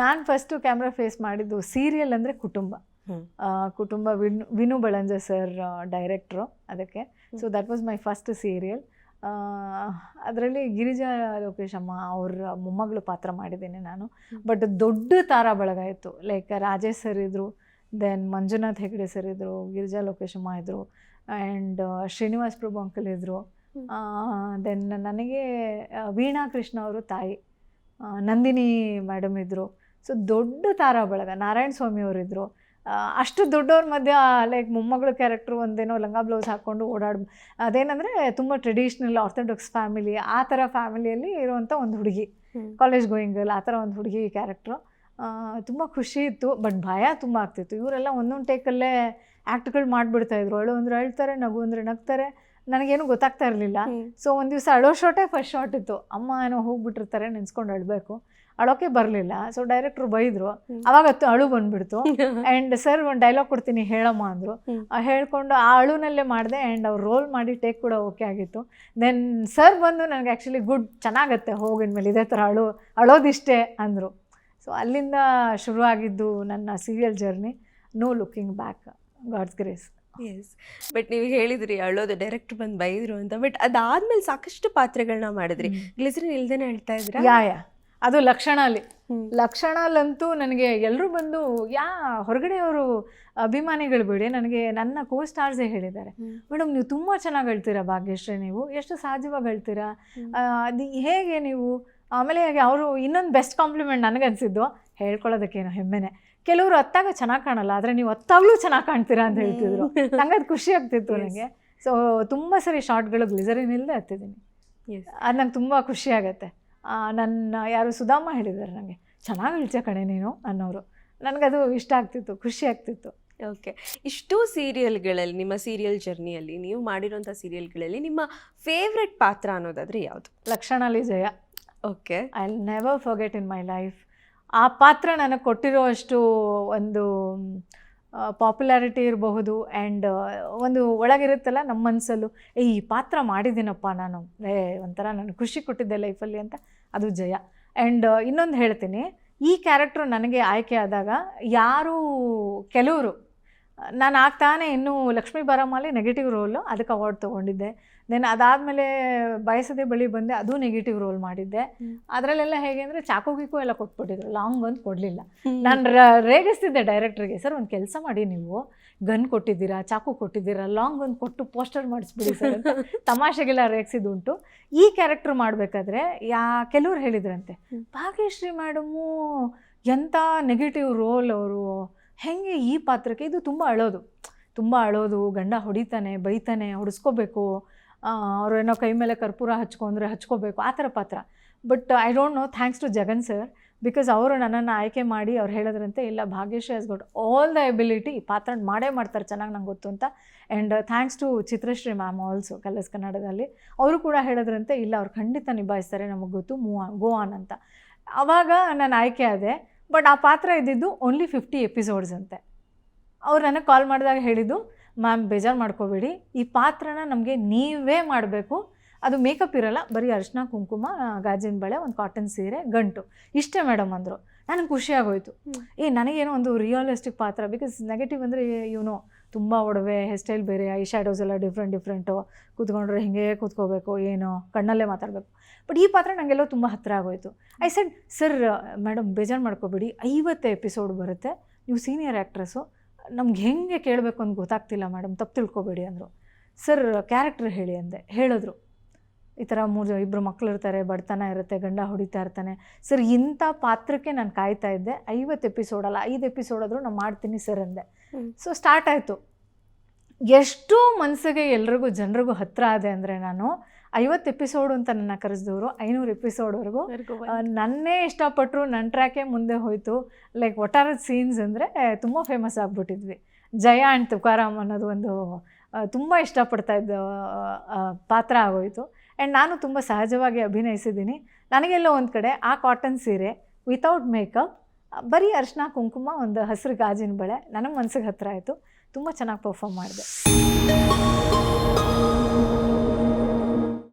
ನಾನು first camera face ಮಾಡಿದ್ದು serial ಅಂದರೆ ಕುಟುಂಬ. ಕುಟುಂಬ ವಿನು ವಿನು ಬಳಂಜ ಸರ್ ಡೈರೆಕ್ಟ್ರು ಅದಕ್ಕೆ. So that was my first serial ಅದರಲ್ಲಿ ಗಿರಿಜಾ ಲೋಕೇಶ್ ಅಮ್ಮ ಅವ್ರ ಮೊಮ್ಮಗಳು ಪಾತ್ರ ಮಾಡಿದ್ದೀನಿ ನಾನು. ಬಟ್ ದೊಡ್ಡ ತಾರಾ ಬಳಗ ಇತ್ತು. ಲೈಕ್ ರಾಜೇಶ್ ಸರ್ ಇದ್ದರು ದೆನ್ ಮಂಜುನಾಥ್ ಹೆಗ್ಡೆ ಸರ್ ಇದ್ದರು ಗಿರಿಜಾ ಲೋಕೇಶ್ ಅಮ್ಮ ಇದ್ದರು ಆ್ಯಂಡ್ ಶ್ರೀನಿವಾಸ್ ಪ್ರಭು ಅಂಕಲ್ ಇದ್ದರು ದೆನ್ ನನಗೆ ವೀಣಾ ಕೃಷ್ಣ ಅವರು ತಾಯಿ ನಂದಿನಿ ಮೇಡಮ್ ಇದ್ದರು ಸೊ ದೊಡ್ಡ ತಾರಾ ಬಳಗ ನಾರಾಯಣ ಸ್ವಾಮಿ ಅವರಿದ್ದರು ಅಷ್ಟು ದೊಡ್ಡವ್ರ ಮಧ್ಯ ಲೈಕ್ ಮೊಮ್ಮಗಳ ಕ್ಯಾರೆಕ್ಟ್ರು ಒಂದೇನೋ ಲಂಗ ಬ್ಲೌಸ್ ಹಾಕ್ಕೊಂಡು ಓಡಾಡ್ ಅದೇನಂದರೆ ತುಂಬ ಟ್ರೆಡಿಷ್ನಲ್ ಆರ್ಥೋಡಾಕ್ಸ್ ಫ್ಯಾಮಿಲಿ ಆ ಥರ ಫ್ಯಾಮಿಲಿಯಲ್ಲಿ ಇರುವಂಥ ಒಂದು ಹುಡುಗಿ. ಕಾಲೇಜ್ ಗೋಯಿಂಗ್ ಗರ್ಲ್ ಆ ಥರ ಒಂದು ಹುಡುಗಿ ಕ್ಯಾರೆಕ್ಟ್ರು ತುಂಬ ಖುಷಿ ಇತ್ತು ಬಟ್ ಭಯ ತುಂಬ ಆಗ್ತಿತ್ತು. ಇವರೆಲ್ಲ ಒಂದೊಂದು ಟೇಕಲ್ಲೇ ಆ್ಯಕ್ಟ್ಗಳು ಮಾಡಿಬಿಡ್ತಾಯಿದ್ರು ಅಳು ಅಂದರೆ ಅಳ್ತಾರೆ ನಗು ಅಂದರೆ ನಗ್ತಾರೆ. ನನಗೇನು ಗೊತ್ತಾಗ್ತಾ ಇರಲಿಲ್ಲ. ಸೊ ಒಂದು ದಿವಸ ಅಳೋ ಶಾಟೇ ಫಸ್ಟ್ ಶಾಟ್ ಇತ್ತು. ಅಮ್ಮ ಏನೋ ಹೋಗ್ಬಿಟ್ಟಿರ್ತಾರೆ ನೆನ್ಸ್ಕೊಂಡು ಅಳಬೇಕು. ಅಳೋಕೆ ಬರಲಿಲ್ಲ. ಸೊ ಡೈರೆಕ್ಟ್ರು ಬೈದ್ರು. ಅವಾಗತ್ತು ಅಳು ಬಂದ್ಬಿಡ್ತು. ಆ್ಯಂಡ್ ಸರ್ ಒಂದು ಡೈಲಾಗ್ ಕೊಡ್ತೀನಿ ಹೇಳಮ್ಮ ಅಂದರು. ಹೇಳ್ಕೊಂಡು ಆ ಅಳುನಲ್ಲೇ ಮಾಡಿದೆ ಆ್ಯಂಡ್ ಅವ್ರು ರೋಲ್ ಮಾಡಿ ಟೇಕ್ ಕೂಡ ಓಕೆ ಆಗಿತ್ತು. ದೆನ್ ಸರ್ ಬಂದು ನನಗೆ ಆ್ಯಕ್ಚುಲಿ ಗುಡ್ ಚೆನ್ನಾಗತ್ತೆ ಹೋಗಿದ್ಮೇಲೆ ಇದೇ ಥರ ಅಳು ಅಳೋದಿಷ್ಟೇ ಅಂದರು. ಸೊ ಅಲ್ಲಿಂದ ಶುರುವಾಗಿದ್ದು ನನ್ನ serial journey no looking back God's grace yes but ನೀವು ಹೇಳಿದ್ರಿ ಅಳೋದು ಡೈರೆಕ್ಟ್ ಬಂದು ಬೈದ್ರು ಅಂತ. ಬಟ್ ಅದಾದ್ಮೇಲೆ ಸಾಕಷ್ಟು ಪಾತ್ರಗಳನ್ನ ಮಾಡಿದ್ರಿ. ಗ್ಲಿಸರಿನ್ ಇಲ್ದೇನೆ ಹೇಳ್ತಾ ಇದ್ರ? ಯಾ ಯಾ. ಅದು ಲಕ್ಷಣಲ್ಲಿ ಲಕ್ಷಣಲ್ಲಂತೂ ನನಗೆ ಎಲ್ಲರೂ ಬಂದು ಯಾ ಹೊರಗಡೆಯವರು ಅಭಿಮಾನಿಗಳು ಬಿಡಿ. ನನಗೆ ನನ್ನ ಕೋ ಸ್ಟಾರ್ಸೇ ಹೇಳಿದ್ದಾರೆ. ಮೇಡಮ್ ನೀವು ತುಂಬ ಚೆನ್ನಾಗಿ ಹೇಳ್ತೀರಾ ಭಾಗ್ಯಶ್ರೀ ನೀವು? ಎಷ್ಟು ಸಹಜವಾಗಿ ಹೇಳ್ತೀರಾ? ಅದು ಹೇಗೆ ನೀವು? ಆಮೇಲೆ ಅವರು ಇನ್ನೊಂದು ಬೆಸ್ಟ್ ಕಾಂಪ್ಲಿಮೆಂಟ್ ನನಗನ್ಸಿದ್ದು. ಹೇಳ್ಕೊಳ್ಳೋದಕ್ಕೇನು ಹೆಮ್ಮೆನೆ. ಕೆಲವರು ಅತ್ತಾಗ ಚೆನ್ನಾಗಿ ಕಾಣಲ್ಲ ಆದರೆ ನೀವು ಅತ್ತಾಗಲೂ ಚೆನ್ನಾಗಿ ಕಾಣ್ತೀರಾ ಅಂತ ಹೇಳ್ತಿದ್ರು. ನಂಗೆ ಅದು ಖುಷಿ ಆಗ್ತಿತ್ತು ನನಗೆ ಸೊ ತುಂಬ ಸರಿ ಶಾರ್ಟ್ಗಳು ಗ್ಲಿಸರಿನ್ ಇಲ್ಲದೆ ಹತ್ತಿದ್ದೀನಿ ಅದು ನಂಗೆ ತುಂಬ ಖುಷಿ ಆಗುತ್ತೆ. ನನ್ನ ಯಾರು ಸುಧಾಮ ಹೇಳಿದ್ದಾರೆ ನನಗೆ ಚೆನ್ನಾಗಿ ಹೇಳ್ತೀಯ ಕಣೆ ನೀನು? ಅನ್ನೋರು. ನನಗದು ಇಷ್ಟ ಆಗ್ತಿತ್ತು ಖುಷಿ ಆಗ್ತಿತ್ತು. ಓಕೆ ಇಷ್ಟು ಸೀರಿಯಲ್ಗಳಲ್ಲಿ ನಿಮ್ಮ ಸೀರಿಯಲ್ ಜರ್ನಿಯಲ್ಲಿ ನೀವು ಮಾಡಿರೋಂಥ ಸೀರಿಯಲ್ಗಳಲ್ಲಿ ನಿಮ್ಮ ಫೇವ್ರೆಟ್ ಪಾತ್ರ ಅನ್ನೋದಾದ್ರೆ ಯಾವುದು? ಲಕ್ಷಣಲ್ಲಿ Jaya. Okay I never forget in my life ಆ ಪಾತ್ರ ನನಗೆ ಕೊಟ್ಟಿರೋ ಅಷ್ಟು ಒಂದು ಪಾಪ್ಯುಲಾರಿಟಿ ಇರಬಹುದು ಆ್ಯಂಡ್ ಒಂದು ಒಳಗಿರುತ್ತಲ್ಲ ನಮ್ಮ ಮನಸ್ಸಲ್ಲೂ ಏ, ಈ ಪಾತ್ರ ಮಾಡಿದ್ದೀನಪ್ಪ ನಾನು, ಏ, ಒಂಥರ ನಾನು ಖುಷಿ ಕೊಟ್ಟಿದ್ದೆ ಲೈಫಲ್ಲಿ ಅಂತ ಅದು ಜಯ. ಆ್ಯಂಡ್ ಇನ್ನೊಂದು ಹೇಳ್ತೀನಿ, ಈ ಕ್ಯಾರೆಕ್ಟ್ರು ನನಗೆ ಆಯ್ಕೆ ಆದಾಗ ಯಾರು, ಕೆಲವರು ನಾನು ಆಗ್ತಾನೆ ಇನ್ನೂ ಲಕ್ಷ್ಮೀ ಬರಮಲ್ಲಿ ನೆಗೆಟಿವ್ ರೋಲು ಅದಕ್ಕೆ ಅವಾರ್ಡ್ ತೊಗೊಂಡಿದ್ದೆ. ದೆನ್ ಅದಾದಮೇಲೆ ಬಯಸದೆ ಬಳಿ ಬಂದೆ ಅದು ನೆಗೆಟಿವ್ ರೋಲ್ ಮಾಡಿದ್ದೆ. ಅದರಲ್ಲೆಲ್ಲ ಹೇಗೆ ಅಂದರೆ ಚಾಕು ಗೀಕು ಎಲ್ಲ ಕೊಟ್ಬಿಟ್ಟಿದ್ರು ಲಾಂಗ್ ಒಂದು ಕೊಡಲಿಲ್ಲ. ನಾನು ರ ರೇಗಿಸ್ತಿದ್ದೆ ಡೈರೆಕ್ಟ್ರಿಗೆ ಸರ್ ಒಂದು ಕೆಲಸ ಮಾಡಿ ನೀವು ಗನ್ ಕೊಟ್ಟಿದ್ದೀರಾ ಚಾಕು ಕೊಟ್ಟಿದ್ದೀರಾ ಲಾಂಗ್ ಒಂದು ಕೊಟ್ಟು ಪೋಸ್ಟರ್ ಮಾಡಿಸ್ಬಿಡಿ ಸರ್ ಅಂತ ತಮಾಷೆಗೆಲ್ಲ ರೇಗಿಸಿದ್ದುಂಟು. ಈ ಕ್ಯಾರೆಕ್ಟ್ರ್ ಮಾಡಬೇಕಾದ್ರೆ ಯಾ ಕೆಲವ್ರು ಹೇಳಿದ್ರಂತೆ ಭಾಗ್ಯಶ್ರೀ ಮೇಡಮು ಎಂಥ ನೆಗೆಟಿವ್ ರೋಲ್ ಅವರು ಹೆಂಗೆ ಈ ಪಾತ್ರಕ್ಕೆ? ಇದು ತುಂಬ ಅಳೋದು. ತುಂಬ ಅಳೋದು, ಗಂಡ ಹೊಡಿತಾನೆ, ಬೈತಾನೆ, ಹೊಡಿಸ್ಕೋಬೇಕು ಅವ್ರು ಏನೋ ಕೈ ಮೇಲೆ ಕರ್ಪೂರ ಹಚ್ಕೊಂಡ್ರೆ ಹಚ್ಕೋಬೇಕು, ಆ ಥರ ಪಾತ್ರ. But I don't know thanks to Jagan sir because ಅವರು ನನ್ನನ್ನು ಆಯ್ಕೆ ಮಾಡಿ ಅವ್ರು ಹೇಳಿದ್ರಂತೆ, ಇಲ್ಲ, ಭಾಗ್ಯಶ್ರೀ ಹಸ್ ಗೋಟ್ ಆಲ್ ದ ಎಬಿಲಿಟಿ ಪಾತ್ರ ಮಾಡೇ ಮಾಡ್ತಾರೆ, ಚೆನ್ನಾಗಿ ನಂಗೆ ಗೊತ್ತು ಅಂತ. And thanks to Chitrashree ma'am also Colors ಕನ್ನಡದಲ್ಲಿ, ಅವರು ಕೂಡ ಹೇಳಿದ್ರಂತೆ, ಇಲ್ಲ, ಅವ್ರು ಖಂಡಿತ ನಿಭಾಯಿಸ್ತಾರೆ, ನಮಗೆ ಗೊತ್ತು ಮೂವ್ ಗೋ ಆನ್ ಅಂತ. ಆವಾಗ ನಾನು ಆಯ್ಕೆ ಆದೆ ಬಟ್ ಆ ಪಾತ್ರ ಇದ್ದಿದ್ದು ಓನ್ಲಿ ಫಿಫ್ಟಿ ಎಪಿಸೋಡ್ಸ್ ಅಂತೆ. ಅವ್ರು ನನಗೆ ಕಾಲ್ ಮಾಡಿದಾಗ ಹೇಳಿದ್ದು ಮ್ಯಾಮ್ ಬೇಜಾರು ಮಾಡ್ಕೋಬೇಡಿ. ಈ ಪಾತ್ರನ ನಮಗೆ ನೀವೇ ಮಾಡಬೇಕು. ಅದು ಮೇಕಪ್ ಇರಲ್ಲ ಬರೀ ಅರಿಶಿನ ಕುಂಕುಮ ಗಾಜಿನ ಬಳೆ ಒಂದು ಕಾಟನ್ ಸೀರೆ ಗಂಟು. ಇಷ್ಟೇ ಮೇಡಮ್ ಅಂದರು. ನನಗೆ ಖುಷಿಯಾಗೋಯಿತು. ಏ ನನಗೇನೋ ಒಂದು ರಿಯಲಿಸ್ಟಿಕ್ ಪಾತ್ರ ಬಿಕಾಸ್ ನೆಗೆಟಿವ್ ಅಂದರೆ ಇವನು ತುಂಬ ಒಡವೆ ಹೇರ್ ಸ್ಟೈಲ್ ಬೇರೆ ಐ ಶ್ಯಾಡೋಸ್ ಎಲ್ಲ ಡಿಫ್ರೆಂಟ್ ಡಿಫ್ರೆಂಟು ಕೂತ್ಕೊಂಡ್ರೆ ಹಿಂಗೆ ಕೂತ್ಕೋಬೇಕು, ಏನೋ ಕಣ್ಣಲ್ಲೇ ಮಾತಾಡಬೇಕು. ಬಟ್ ಈ ಪಾತ್ರ ನನಗೆಲ್ಲೋ ತುಂಬ ಹತ್ತಿರ ಆಗೋಯಿತು. ಐ ಸೆಡ್ ಸರ್ ಮೇಡಮ್ ಬೇಜಾರು ಮಾಡ್ಕೋಬೇಡಿ. ಐವತ್ತು ಎಪಿಸೋಡ್ ಬರುತ್ತೆ. ನೀವು ಸೀನಿಯರ್ ಆ್ಯಕ್ಟ್ರೆಸ್ಸು ನಮ್ಗೆ ಹೆಂಗೆ ಕೇಳಬೇಕು ಅಂತ ಗೊತ್ತಾಗ್ತಿಲ್ಲ ಮೇಡಮ್ ತಪ್ಪು ತಿಳ್ಕೊಬೇಡಿ ಅಂದರು. ಸರ್ ಕ್ಯಾರೆಕ್ಟರ್ ಹೇಳಿ ಅಂದೆ. ಹೇಳಿದ್ರು. ಈ ಥರ ಮೂರು ಇಬ್ಬರು ಮಕ್ಕಳು ಇರ್ತಾರೆ ಬಡತನ ಇರುತ್ತೆ ಗಂಡ ಹೊಡಿತಾ ಇರ್ತಾನೆ. ಸರ್ ಇಂಥ ಪಾತ್ರಕ್ಕೆ ನಾನು ಕಾಯ್ತಾ ಇದ್ದೆ. ಐವತ್ತು ಎಪಿಸೋಡಲ್ಲ ಐದು ಎಪಿಸೋಡ್ ಆದರೂ ನಾನು ಮಾಡ್ತೀನಿ ಸರ್ ಅಂದೆ. ಸೊ ಸ್ಟಾರ್ಟ್ ಆಯಿತು. ಎಷ್ಟು ಮನಸ್ಸಿಗೆ ಎಲ್ರಿಗೂ ಜನರಿಗೂ ಹತ್ತಿರ ಆದೆ ಅಂದರೆ ನಾನು ಐವತ್ತು ಎಪಿಸೋಡು ಅಂತ ನನ್ನ ಕರೆಸಿದವರು ಐನೂರು ಎಪಿಸೋಡ್ವರೆಗೂ ನನ್ನೇ ಇಷ್ಟಪಟ್ಟರು ನನ್ನ ಟ್ರ್ಯಾಕೇ ಮುಂದೆ ಹೋಯಿತು. ಲೈಕ್ ಒಟ್ಟಾರದ ಸೀನ್ಸ್ ಅಂದರೆ ತುಂಬ ಫೇಮಸ್ ಆಗಿಬಿಟ್ಟಿದ್ವಿ. ಜಯ ಆ್ಯಂಡ್ ತುಕಾರಾಮ್ ಅನ್ನೋದು ಒಂದು ತುಂಬ ಇಷ್ಟಪಡ್ತಾ ಇದ್ದ ಪಾತ್ರ ಆಗೋಯಿತು. ಆ್ಯಂಡ್ ನಾನು ತುಂಬ ಸಹಜವಾಗಿ ಅಭಿನಯಿಸಿದ್ದೀನಿ. ನನಗೆಲ್ಲೋ ಒಂದು ಕಡೆ ಆ ಕಾಟನ್ ಸೀರೆ ವಿತೌಟ್ ಮೇಕಪ್ ಬರೀ ಅರ್ಶನ, ಕುಂಕುಮ, ಒಂದು ಹಸಿರು ಗಾಜಿನ ಬಳೆ ನನಗೆ ಮನಸ್ಸಿಗೆ ಹತ್ತಿರ ಆಯಿತು. ತುಂಬ ಚೆನ್ನಾಗಿ ಪರ್ಫಾರ್ಮ್ ಮಾಡಿದೆ.